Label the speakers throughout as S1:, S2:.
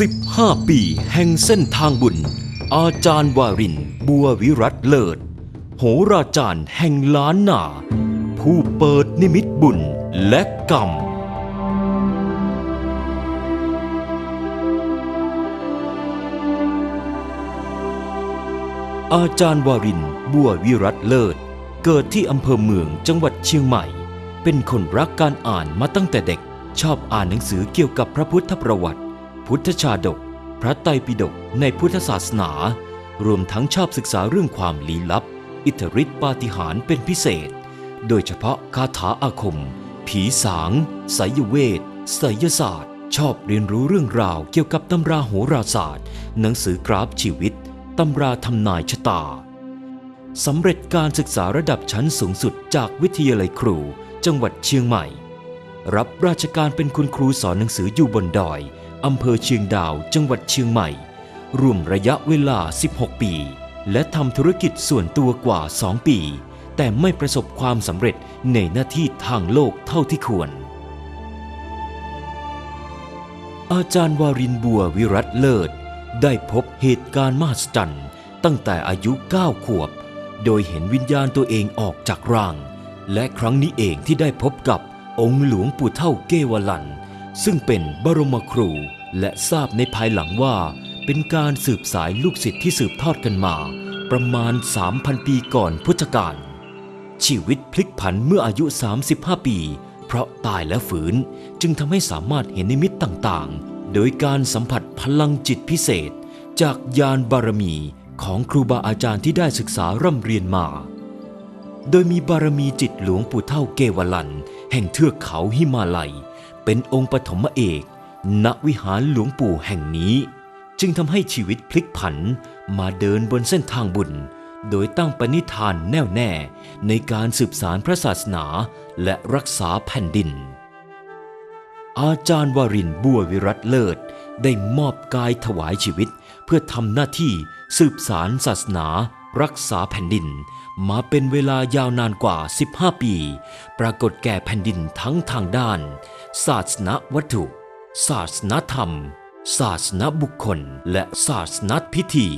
S1: 15 ปีแห่งเส้นทางบุญ อาจารย์วารินบัววิรัตเลิศ โหราจารย์แห่งล้านนา ผู้เปิดนิมิตบุญและกรรม อาจารย์วารินบัววิรัตเลิศ เกิดที่อำเภอเมืองจังหวัดเชียงใหม่ เป็นคนรักการอ่านมาตั้งแต่เด็ก ชอบอ่านหนังสือเกี่ยวกับพระพุทธประวัติ พุทธชาดก พระไตรปิฎกในพุทธศาสนา รวมทั้งชอบศึกษาเรื่องความลี้ลับ อิทธิฤทธิปาฏิหาริย์เป็นพิเศษ โดยเฉพาะคาถาอาคม ผีสางไสยเวทไสยศาสตร์ ชอบเรียนรู้เรื่องราวเกี่ยวกับตำราโหราศาสตร์ หนังสือกราฟชีวิตตำราทำนายชะตาสำเร็จการศึกษาระดับชั้นสูงสุดจากวิทยาลัยครู จังหวัดเชียงใหม่ รับราชการเป็นคุณครูสอนหนังสืออยู่บนดอย อำเภอเชียงดาว จังหวัดเชียงใหม่ รวมระยะเวลา 16 ปี และทำธุรกิจส่วนตัวกว่า 2 ปี แต่ไม่ประสบความสำเร็จในหน้าที่ทางโลกเท่าที่ควร อาจารย์วารินบัววิรัตเลิศ ได้พบเหตุการณ์มหัศจรรย์ตั้งแต่อายุ 9 ขวบ โดยเห็นวิญญาณตัวเองออกจากร่าง และครั้งนี้เองที่ได้พบกับองค์หลวงปู่เท่าเกวลัน ซึ่งเป็นบรมครูและทราบในภายหลังว่าเป็นการสืบสายลูกศิษย์ที่สืบทอดกันมา ประมาณ 3,000 ปีก่อนพุทธกาลชีวิตพลิกผันเมื่ออายุ 35 ปี เพราะตายและฝืนจึงทำให้สามารถเห็นนิมิตต่างๆ โดยการสัมผัสพลังจิตพิเศษ จากยานบารมีของครูบาอาจารย์ที่ได้ศึกษาร่ำเรียนมา โดยมีบารมีจิตหลวงปู่เท่าเกวลัน แห่งเทือกเขาหิมาลัย เป็นองค์ปฐมเอกณวิหารหลวงปู่แห่งนี้ จึงทำให้ชีวิตพลิกผันมาเดินบนเส้นทางบุญ โดยตั้งปณิธานแน่วแน่ในการสืบสารพระศาสนาและรักษาแผ่นดิน อาจารย์วารินบัววิรัตเลิศ ได้มอบกายถวายชีวิต เพื่อทำหน้าที่สืบสารศาสนา รักษาแผ่นดิน มาเป็นเวลายาวนานกว่า 15 ปี ปรากฏแก่แผ่นดินทั้งทางด้าน ศาสนวัตถุ ศาสนธรรม ศาสนบุคคล และศาสนพิธี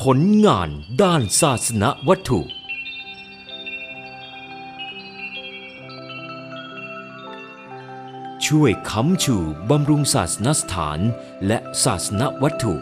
S1: ผลงานด้านศาสนวัตถุช่วยค้ำชูบำรุงศาสนสถานและศาสนวัตถุ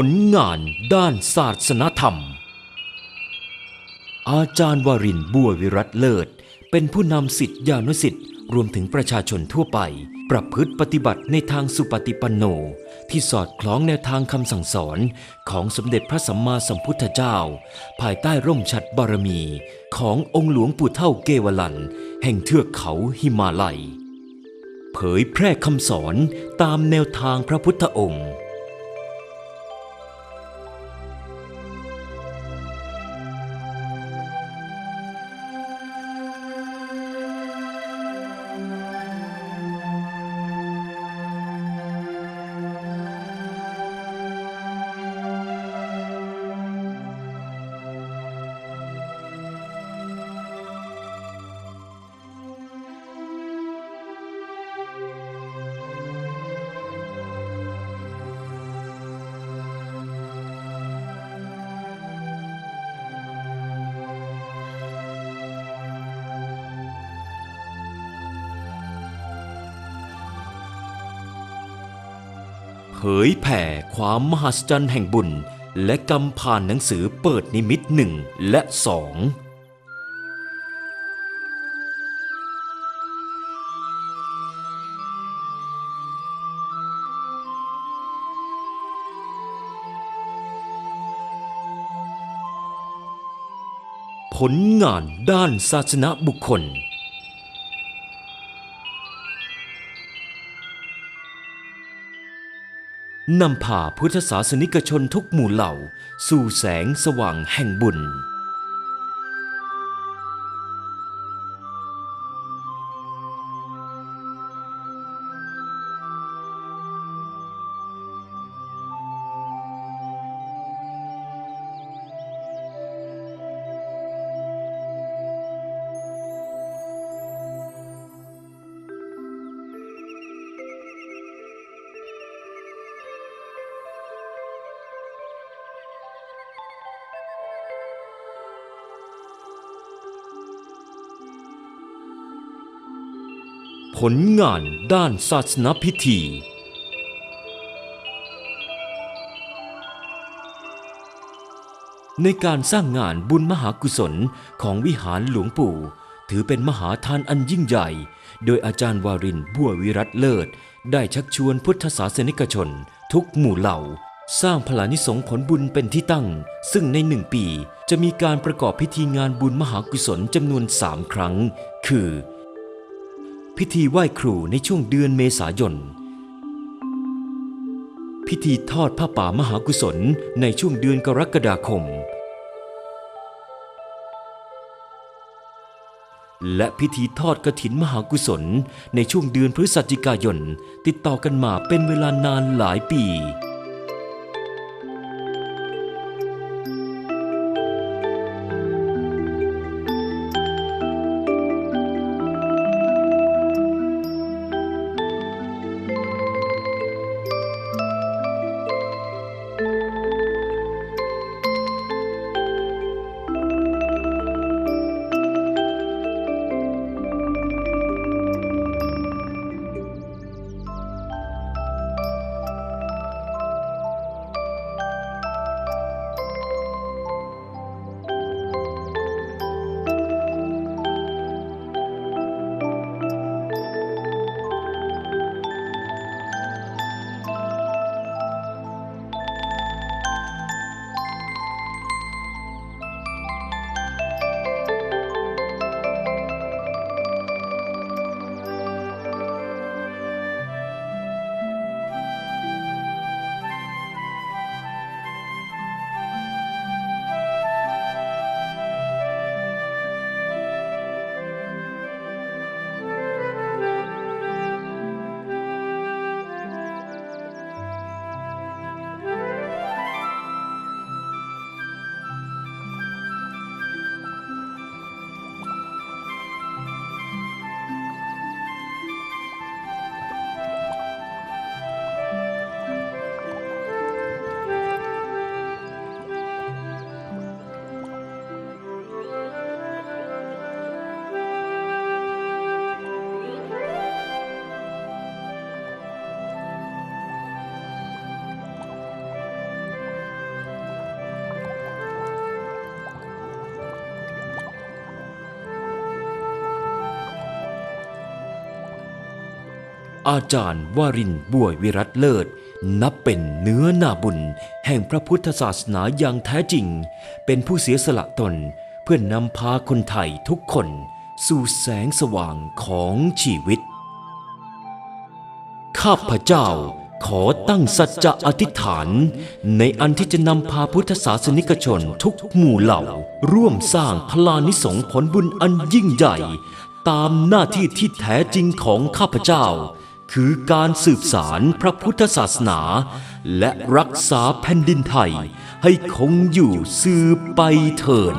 S1: ผลงานด้านศาสนธรรม อาจารย์วารินบัววิรัตเลิศ เป็นผู้นำสิทธิยานุสิทธิ์รวมถึงประชาชนทั่วไป ประพฤติปฏิบัติในทางสุปฏิปันโน ที่สอดคล้องแนวทางคำสั่งสอนของสมเด็จพระสัมมาสัมพุทธเจ้า ภายใต้ร่มฉัตรบารมี ขององค์หลวงปู่เท่าเกวลัน แห่งเทือกเขาหิมาลัย เผยแพร่คำสอนตามแนวทางพระพุทธองค์ เผยแผ่ความมหัศจรรย์แห่งบุญ และกำผ่านหนังสือเปิดนิมิตหนึ่งและสองผลงานด้านศาสนาบุคคล นำพาพุทธศาสนิกชนทุกหมู่เหล่า สู่แสงสว่างแห่งบุญ ผลงานด้านศาสนพิธี ในการสร้างงานบุญมหากุศลของวิหารหลวงปู่ ถือเป็นมหาทานอันยิ่งใหญ่ โดยอาจารย์วารินบัววิรัตเลิศ ได้ชักชวนพุทธศาสนิกชน ทุกหมู่เหล่า สร้างพลานิสงผลบุญเป็นที่ตั้ง ซึ่งในหนึ่งปีจะมีการประกอบพิธีงานบุญมหากุศลจำนวนสามครั้ง คือ พิธีไหว้ครูในช่วงเดือนเมษายน พิธีทอดผ้าป่ามหากุศลในช่วงเดือนกรกฎาคม และพิธีทอดกระถินมหากุศลในช่วงเดือนพฤศจิกายน ติดต่อกันมาเป็นเวลานานหลายปี อาจารย์วารินบัววิรัตเลิศ นับเป็นเนื้อนาบุญ แห่งพระพุทธศาสนาอย่างแท้จริง เป็นผู้เสียสละตนเพื่อนนำพาคนไทยทุกคน สู่แสงสว่างของชีวิต ข้าพเจ้าขอตั้งสัจจะอธิษฐาน ในอันที่จะนำพาพุทธศาสนิกชนทุกหมู่เหล่า ร่วมสร้างพลานิสงผลบุญอันยิ่งใหญ่ ตามหน้าที่ที่แท้จริงของข้าพเจ้า คือการสืบสารพระพุทธศาสนา และรักษาแผ่นดินไทยให้คงอยู่สืบไปเถิด